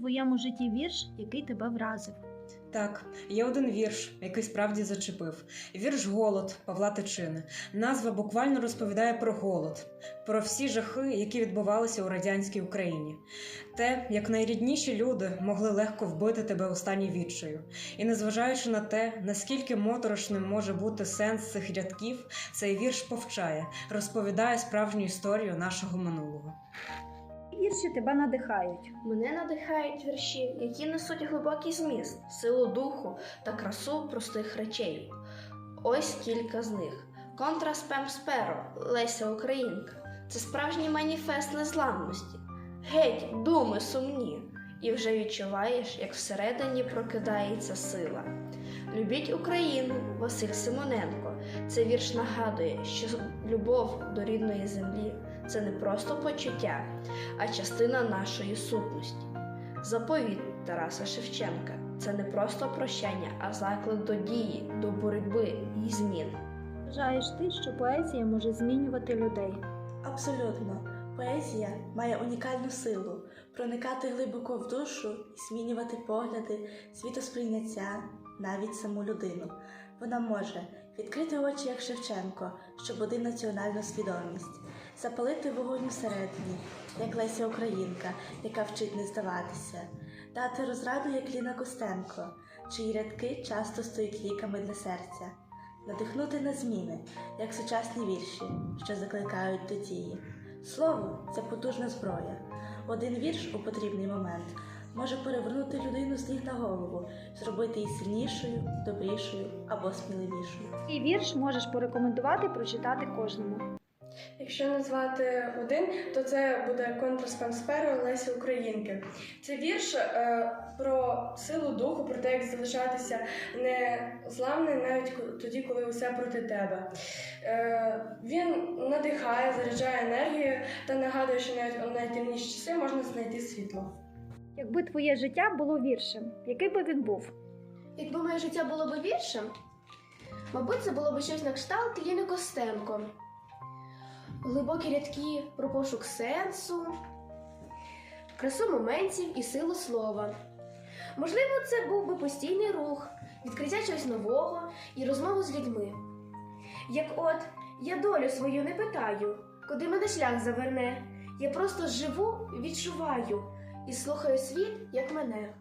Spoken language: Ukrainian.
твоєму житті вірш, який тебе вразив? Так, є один вірш, який справді зачепив. Вірш Голод Павла Тичини. Назва буквально розповідає про голод, про всі жахи, які відбувалися у радянській Україні. Те, як найрідніші люди могли легко вбити тебе у стані відчаю. І незважаючи на те, наскільки моторошним може бути сенс цих рядків, цей вірш повчає, розповідає справжню історію нашого минулого. Вірші тебе надихають. Мене надихають вірші, які несуть глибокий зміст, силу духу та красу простих речей. Ось кілька з них: Контра спем сперо Леся Українка. Це справжній маніфест незламності. Геть, думи сумні, і вже відчуваєш, як всередині прокидається сила. Любіть Україну, Василь Симоненко. Це вірш нагадує, що любов до рідної землі це не просто почуття, а частина нашої сутності. Заповіт Тараса Шевченка це не просто прощання, а заклик до дії, до боротьби і змін. Вважаєш ти, що поезія може змінювати людей. Абсолютно. Поезія має унікальну силу проникати глибоко в душу і змінювати погляди, світосприйняття, навіть саму людину. Вона може відкрити очі, як Шевченко, що будив національну свідомість, запалити вогонь усередині, як Леся Українка, яка вчить не здаватися, дати розраду, як Ліна Костенко, чиї рядки часто стають ліками для серця, надихнути на зміни, як сучасні вірші, що закликають до дії. Слово це потужна зброя. Один вірш у потрібний момент може перевернути людину з ніг на голову, зробити її сильнішою, добрішою або сміливішою. Цей вірш можеш порекомендувати прочитати кожному. Якщо назвати один, то це буде контрспансфера Лесі Українки. Це вірш е, про силу духу, про те, як залишатися незламним навіть тоді, коли усе проти тебе. Е, він надихає, заряджає енергію та нагадує, що навіть у найтемніші часи можна знайти світло. Якби твоє життя було віршем, який би він був? Якби моє життя було б віршем, мабуть, це було б щось на кшталт Ліни Костенко. Глибокі рядки про пошук сенсу, красу моментів і силу слова. Можливо, це був би постійний рух, відкриття чогось нового і розмову з людьми. Як от я долю свою не питаю, куди мене шлях заверне. Я просто живу, відчуваю і слухаю світ, як мене.